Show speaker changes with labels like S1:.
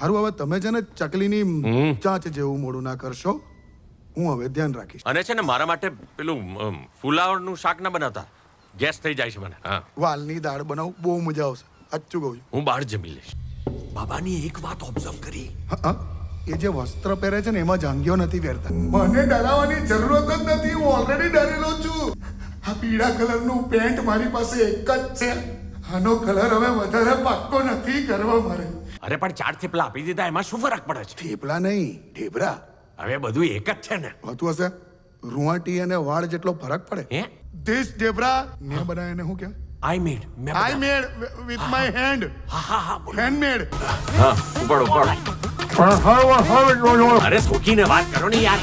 S1: હારું હવે તમે છે ને ચકલીની ચાંચ જેવું મોડું ના કરશો. હું હવે ધ્યાન રાખીશ.
S2: અને છે ને મારા માટે પેલું ફુલાવણનું ફુલાવરનું શાક ના બનાવતા. ગેસ થઈ જાય છે મને. હા.
S1: વાલની દાળ બનાવું બહુ મજા આવશે. સાચું કહું છું.
S2: હું બહાર જમી લઈશ. બાબાની એક વાત ઓબ્ઝર્વ કરી.
S1: હા, હા. એ જે વસ્ત્ર પહેરે છે ને એમાં જાંગીઓ નથી પહેરતા. મને ડરાવવાની જરૂરત જ નથી હું ઓલરેડી ડરેલો છું. આ પીળા કલરનું પેન્ટ મારી પાસે એક જ છે. આનો કલર હવે વધારે પાક્કો નથી કરવા મારે.
S2: અરે પણ ચાર થેપલા આપી દીધા એમાં શું ફરક પડે છે?
S1: થેપલા નહીં ઢેબરા.
S2: હવે બધું એક જ છે ને.
S1: હોતું હશે? રૂવાટી અને વાળ જેટલો ફરક પડે.
S2: હે?
S1: ધીસ ઢેબરા. મેં બનાવીને શું કહેવાય
S2: આઈ મેડ મેં
S1: આઈ
S2: બનાવ્યા.
S1: મેડ વિથ માય હેન્ડ
S2: હા હા. હા હેન્ડમેડ
S1: હેન્ડ મેડ
S2: હા ઉપાડો ઉપાડો. અરે સોચીને વાત કરો ને યાર.